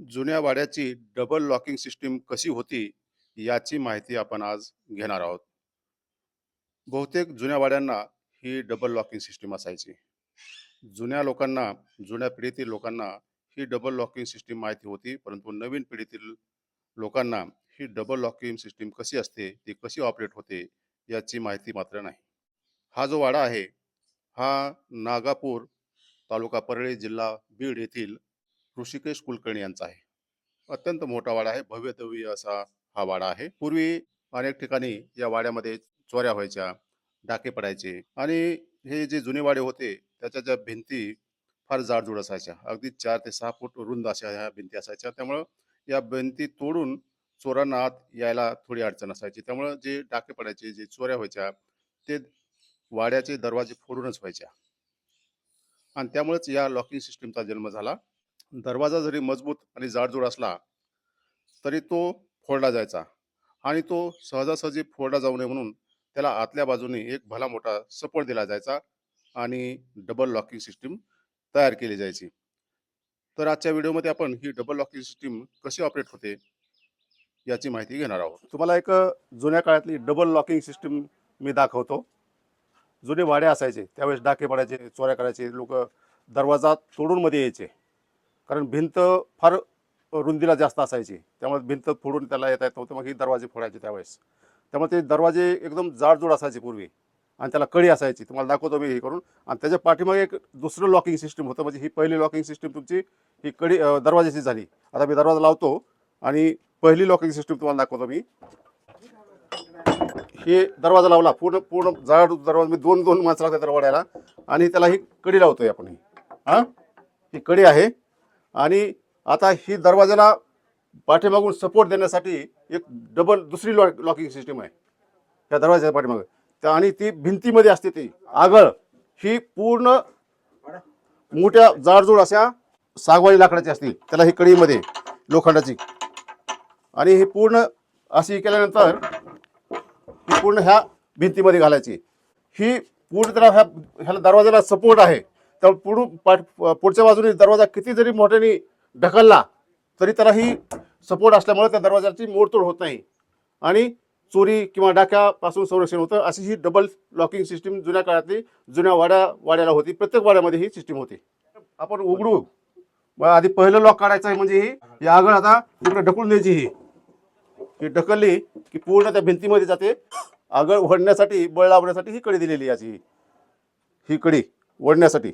जुन्या वाड्याची double locking system कशी होती याची माहिती आपण आज घेणार आहोत. बहुतेक जुन्या वाड्यांना ही डबल लॉकिंग सिस्टीम असायची. जुन्या लोकांना जुन्या पिढीतील लोकांना ही डबल लॉकिंग सिस्टीम माहिती होती परंतु नवीन पिढीतील लोकांना ही डबल लॉकिंग सिस्टीम कशी असते ती कशी ऑपरेट होते याची माहिती मात्र नाही. हा जो वाडा आहे हा नागापूर तालुका परळी जिल्हा बीड येथील ऋषिकेश कुलकर्णी यांचा आहे. अत्यंत मोठा वाडा आहे. भव्य दव्य असा हा वाडा आहे. पूर्वी अनेक ठिकाणी या वाड्यामध्ये चोऱ्या व्हायच्या डाके पडायचे आणि हे जे जुने वाडे होते त्याच्या ज्या भिंती फार जाडजूड असायच्या. अगदी चार ते सहा फूट रुंद अशा ह्या भिंती असायच्या. त्यामुळं या भिंती तोडून चोरांना आत यायला थोडी अडचण असायची. त्यामुळं जे डाके पडायचे जे चोऱ्या व्हायच्या ते वाड्याचे दरवाजे फोडूनच व्हायच्या. आणि त्यामुळेच या लॉकिंग सिस्टीमचा जन्म झाला. दरवाजा जरी मजबूत आणि जाडजूड असला तरी तो फोडला जायचा. आणि तो सहजासहजी फोडला जाऊ नये म्हणून त्याला आतल्या बाजूने एक भला मोठा सपोर्ट दिला जायचा आणि डबल लॉकिंग सिस्टीम तयार केली जायची. तर आजच्या व्हिडिओमध्ये आपण ही डबल लॉकिंग सिस्टीम कशी ऑपरेट होते याची माहिती घेणार आहोत. तुम्हाला एक जुन्या काळातली डबल लॉकिंग सिस्टीम मी दाखवतो. जुने वाडे असायचे त्यावेळेस डाके पडायचे चोऱ्या करायचे लोक दरवाजा तोडून मध्ये यायचे. कारण भिंत फार रुंदीला जास्त असायची. त्यामुळे भिंत फोडून त्याला येता येत नव्हतं मग ही दरवाजे फोडायचे त्यावेळेस. त्यामुळे ते दरवाजे एकदम जाडजूड असायचे पूर्वी. आणि त्याला कळी असायची. तुम्हाला दाखवतो मी हे करून. आणि त्याच्या पाठीमागे एक दुसरं लॉकिंग सिस्टम होतं. म्हणजे ही पहिली लॉकिंग सिस्टम तुमची ही कडी दरवाजाची झाली. आता मी दरवाजा लावतो आणि पहिली लॉकिंग सिस्टम तुम्हाला दाखवतो मी. हे दरवाजा लावला. पूर्ण पूर्ण जाड दरवाजा. मी दोन दोन माणसं लागतात दरवाड्याला आणि त्याला ही कडी लावतोय आपण ही. हां? ही कडी आहे. आणि आता ही दरवाजाला पाठीमागून सपोर्ट देण्यासाठी एक डबल दुसरी लॉ लॉकिंग सिस्टीम आहे. त्या दरवाजाच्या पाठीमागं. त्या आणि ती भिंतीमध्ये असते ती. आगळ. ही पूर्ण मोठ्या जाडजूड अशा सागवानी लाकडाची असतील. त्याला ही कडीमध्ये लोखंडाची. आणि ही पूर्ण अशी केल्यानंतर ही पूर्ण ह्या भिंतीमध्ये घालायची. ही पूर्ण त्याला ह्या ह्याला दरवाजाला सपोर्ट आहे. तर पुढू पुढच्या बाजूने दरवाजा किती जरी मोठ्याने ढकलला तरी त्याला ही सपोर्ट असल्यामुळे त्या दरवाजाची मोडतोड होत नाही. आणि चोरी किंवा डाक्यापासून संरक्षण होतं अशी ही डबल लॉकिंग सिस्टीम जुन्या काळातली जुन्या वाड्या वाड्याला होती. प्रत्येक वाड्यामध्ये ही सिस्टीम होती. आपण उघडू. आधी पहिलं लॉक काढायचं आहे म्हणजे ही. या आगळ आता तिकडे ढकलून द्यायची ही. ही ढकलली की पूर्ण त्या भिंतीमध्ये जाते. आगळ ओढण्यासाठी बळ लावण्यासाठी ही कडी दिलेली आहे याची ही कडी ओढण्यासाठी.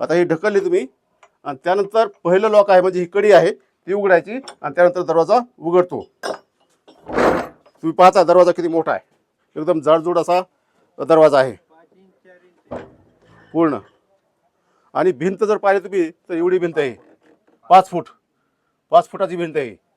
आता ही ढकलली तुम्ही. आणि त्यानंतर पहिलं लॉक आहे म्हणजे ही कडी आहे ती उघडायची आणि त्यानंतर दरवाजा उघडतो. तुम्ही पाहता दरवाजा किती मोठा आहे. एकदम जाडजूड असा दरवाजा आहे. पूर्ण. आणि भिंत जर पाहिली तुम्ही तर एवढी भिंत आहे. पाच फूट. पाच फुटाची भिंत आहे.